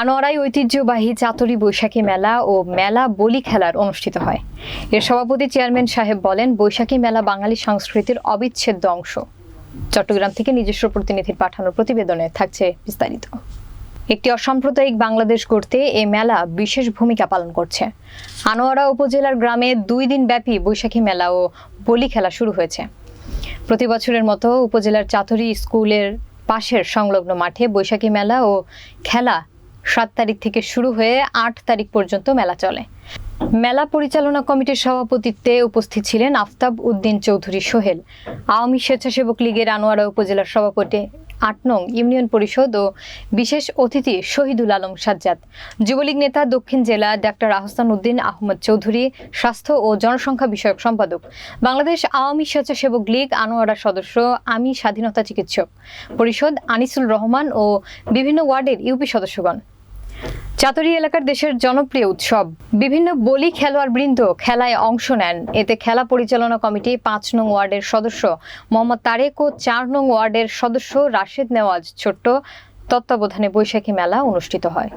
আনোয়ারাই ঐতিহ্যবাহী চাতুরি বৈশাখী মেলা ও মেলা বলি খেলার অনুষ্ঠিত হয়। এর সভাপতি চেয়ারম্যান সাহেব বলেন, বৈশাখী মেলা বাঙালি সংস্কৃতির অবিচ্ছেদ্য অংশ। চট্টগ্রাম থেকে নিজস্ব প্রতিনিধির পাঠানো প্রতিবেদনে থাকছে বিস্তারিত। একটি অসাম্প্রদায়িক বাংলাদেশ গড়তে এ মেলা বিশেষ ভূমিকা পালন করছে। আনোয়ারা উপজেলার গ্রামে দুই দিন ব্যাপী বৈশাখী মেলা ও বলি খেলা শুরু হয়েছে। প্রতি বছরের মতো উপজেলার চাতুরি স্কুলের পাশের সংলগ্ন মাঠে বৈশাখী মেলা ও খেলা সাত তারিখ থেকে শুরু হয়ে আট তারিখ পর্যন্ত মেলা চলে। মেলা পরিচালনা কমিটির সভাপতিত্বে উপস্থিত ছিলেন আফতাব উদ্দিন চৌধুরী সোহেল। আওয়ামী স্বেচ্ছাসেবক লীগের আনোয়ারা উপজেলার সভাপতি আট নং ইউনিয়ন পরিষদ ও বিশেষ অতিথি শহীদুল আলম সাজ্জাদ। যুবলীগ নেতা দক্ষিণ জেলা ডাক্তার আহসান উদ্দিন আহমদ চৌধুরী, স্বাস্থ্য ও জনসংখ্যা বিষয়ক সম্পাদক। বাংলাদেশ আওয়ামী স্বেচ্ছাসেবক লীগ আনোয়ারা সদস্য, আমি স্বাধীনতা চিকিৎসক। পরিষদ আনিসুল রহমান ও বিভিন্ন ওয়ার্ডের ইউপি সদস্যগণ। চাতুরি এলাকার দেশের জনপ্রিয় উৎসব। বিভিন্ন বলি খেলোয়াড় বৃন্দ খেলায় অংশ নেন। এতে খেলা পরিচালনা কমিটি পাঁচ নং ওয়ার্ডের সদস্য মোহাম্মদ তারেক ও চার নং ওয়ার্ডের সদস্য রাশেদ নেওয়াজ ছোট্ট তত্ত্বাবধানে বৈশাখী মেলা অনুষ্ঠিত হয়।